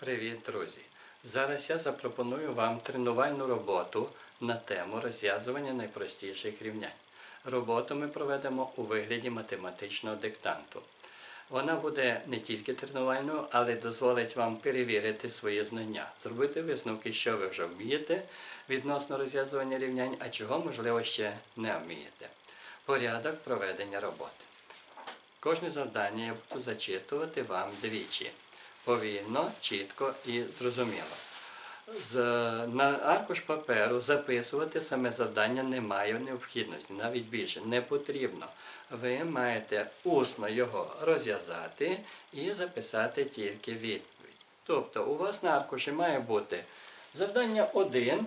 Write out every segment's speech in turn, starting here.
Привіт, друзі! Зараз я запропоную вам тренувальну роботу на тему розв'язування найпростіших рівнянь. Роботу ми проведемо у вигляді математичного диктанту. Вона буде не тільки тренувальною, але дозволить вам перевірити свої знання, зробити висновки, що ви вже вмієте відносно розв'язування рівнянь, а чого, можливо, ще не вмієте. Порядок проведення роботи. Кожне завдання я буду зачитувати вам двічі. Повільно, чітко і зрозуміло. На аркуш паперу записувати саме завдання немає необхідності, навіть більше не потрібно. Ви маєте усно його розв'язати і записати тільки відповідь. Тобто у вас на аркуші має бути завдання 1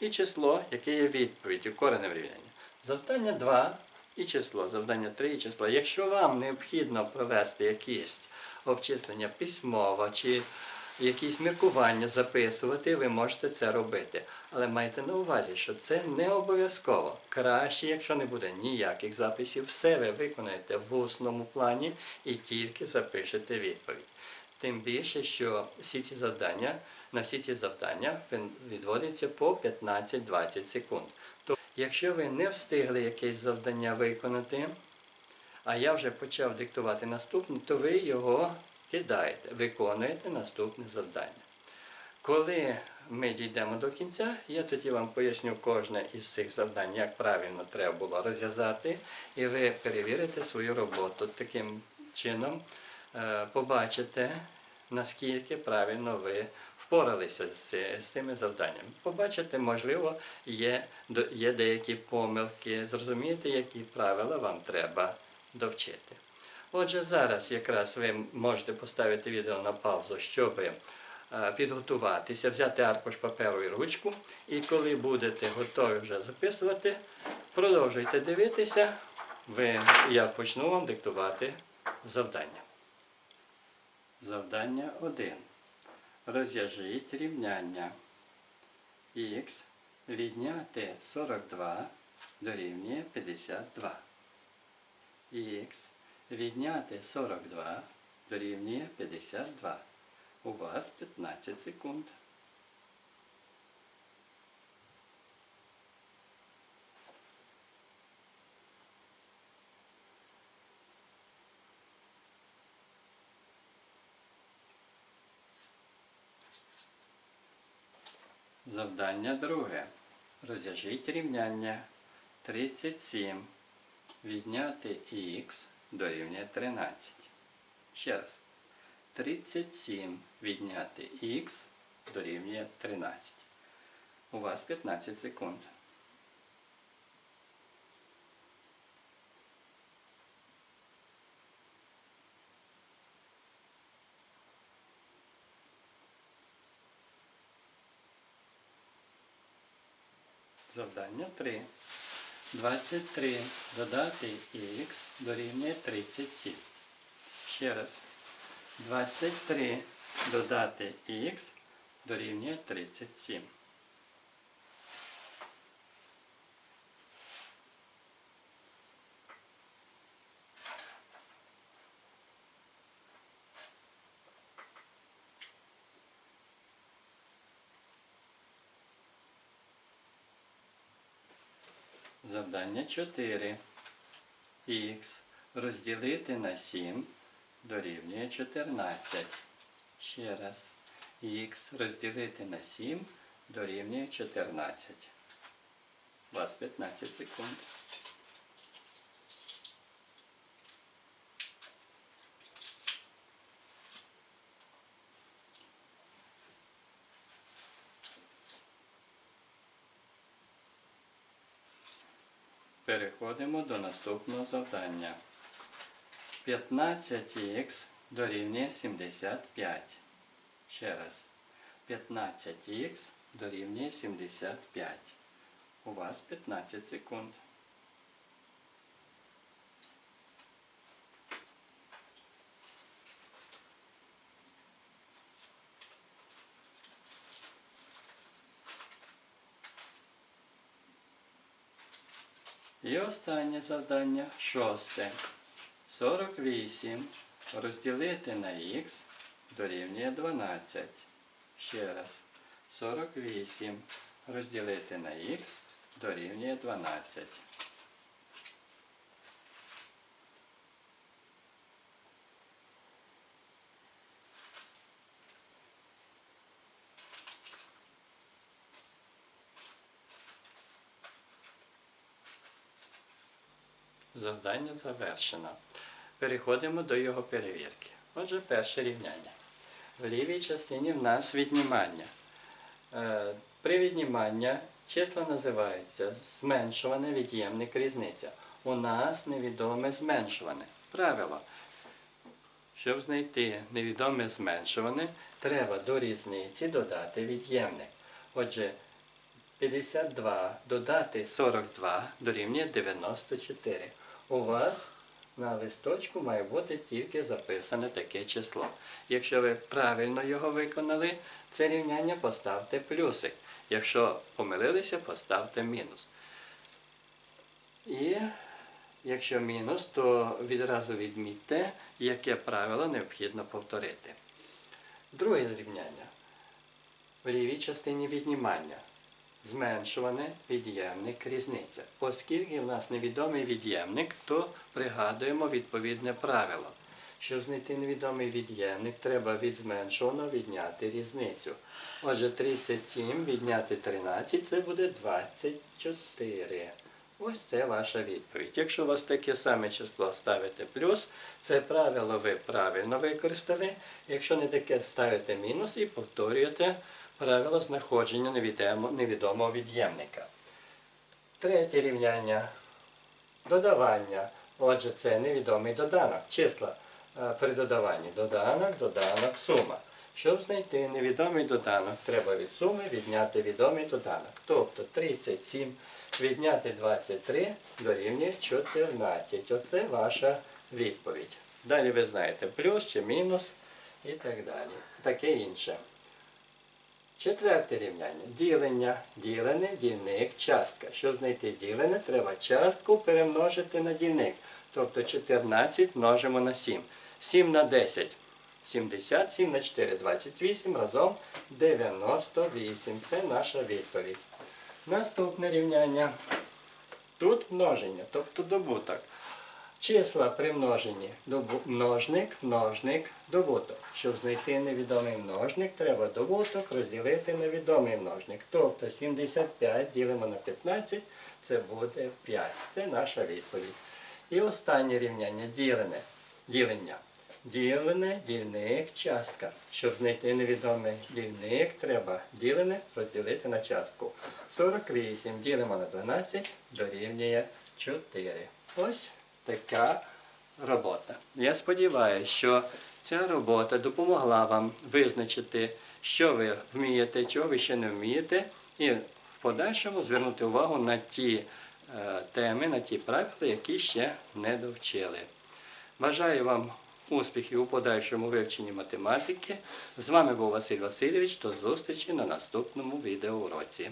і число, яке є відповіддю, коренем рівняння. Завдання 2 і число, завдання 3 і число. Якщо вам необхідно провести якісь обчислення письмово чи якісь міркування записувати, ви можете це робити. Але майте на увазі, що це не обов'язково. Краще, якщо не буде ніяких записів, все ви виконаєте в усному плані і тільки запишете відповідь. Тим більше, що всі ці завдання, на всі ці завдання відводиться по 15-20 секунд. Тобто, якщо ви не встигли якесь завдання виконати, а я вже почав диктувати наступне, то ви його кидаєте, виконуєте наступне завдання. Коли ми дійдемо до кінця, я тоді вам поясню кожне із цих завдань, як правильно треба було розв'язати, і ви перевірите свою роботу. Таким чином е, побачите, наскільки правильно ви впоралися з цими завданнями. Побачите, можливо, є, є деякі помилки, зрозумієте, які правила вам треба довчити. Отже, зараз якраз ви можете поставити відео на паузу, щоб е, підготуватися, взяти аркуш паперу і ручку. І коли будете готові вже записувати, продовжуйте дивитися, ви, я почну вам диктувати завдання. Завдання 1. Розв'яжіть рівняння. Х відняти 42 дорівнює 52. Х відняти 42 дорівнює 52. У вас 15 секунд. Завдання друге. Розв'яжіть рівняння 37 відняти х дорівнює 13. Ще раз. 37 відняти х дорівнює 13. У вас 15 секунд. Завдання 3. 23 додати х дорівнює 37. Ще раз. 23 додати х дорівнює 37. Завдання 4. Х розділити на 7 дорівнює 14. Ще раз. Х розділити на 7 дорівнює 14. У вас 15 секунд. Переходимо до наступного завдання. 15х дорівнює 75. Ще раз. 15х дорівнює 75. У вас 15 секунд. І останнє завдання шосте. 48 розділити на х дорівнює 12. Ще раз. 48 розділити на х дорівнює 12. Завдання завершено. Переходимо до його перевірки. Отже, перше рівняння. В лівій частині в нас віднімання. Е, При відніманні числа називаються зменшуване, від'ємник, різниця. У нас невідоме зменшуване. Правило. Щоб знайти невідоме зменшуване, треба до різниці додати від'ємник. Отже, 52 додати 42 дорівнює 94. У вас на листочку має бути тільки записане таке число. Якщо ви правильно його виконали, це рівняння поставте плюсик. Якщо помилилися, поставте мінус. І якщо мінус, то відразу відмітьте, яке правило необхідно повторити. Друге рівняння. В лівій частині віднімання. Зменшуване від'ємник різниця. Оскільки в нас невідомий від'ємник, то пригадуємо відповідне правило. Щоб знайти невідомий від'ємник, треба від зменшуваного відняти різницю. Отже, 37 відняти 13 це буде 24. Ось це ваша відповідь. Якщо у вас таке саме число ставите плюс, це правило ви правильно використали. Якщо не таке, ставите мінус і повторюєте правило знаходження невідомого від'ємника. Третє рівняння. Додавання. Отже, це невідомий доданок. Числа е, при додаванні. Доданок, доданок, сума. Щоб знайти невідомий доданок, треба від суми відняти відомий доданок. Тобто 37 відняти 23 дорівнює 14. Оце ваша відповідь. Далі ви знаєте плюс чи мінус і так далі. Таке інше. Четверте рівняння. Ділення. Ділене, дільник, частка. Щоб знайти ділене, треба частку перемножити на дільник. Тобто 14 множимо на 7. 7 на 10. 70, 7 на 4, 28, разом 98. Це наша відповідь. Наступне рівняння. Тут множення, тобто добуток. Числа при множенні. Добу- Множник, множник, добуток. Щоб знайти невідомий множник, треба добуток розділити на відомий множник. Тобто 75 ділимо на 15, це буде 5. Це наша відповідь. І останнє рівняння ділене. Ділення. Ділене, дільник, частка. Щоб знайти невідомий дільник, треба ділене розділити на частку. 48 ділимо на 12 дорівнює 4. Ось така робота. Я сподіваюся, що ця робота допомогла вам визначити, що ви вмієте, чого ви ще не вмієте, і в подальшому звернути увагу на ті е, теми, на ті правила, які ще не довчили. Бажаю вам успіхів у подальшому вивченні математики. З вами був Василь Васильович. До зустрічі на наступному відеоуроці.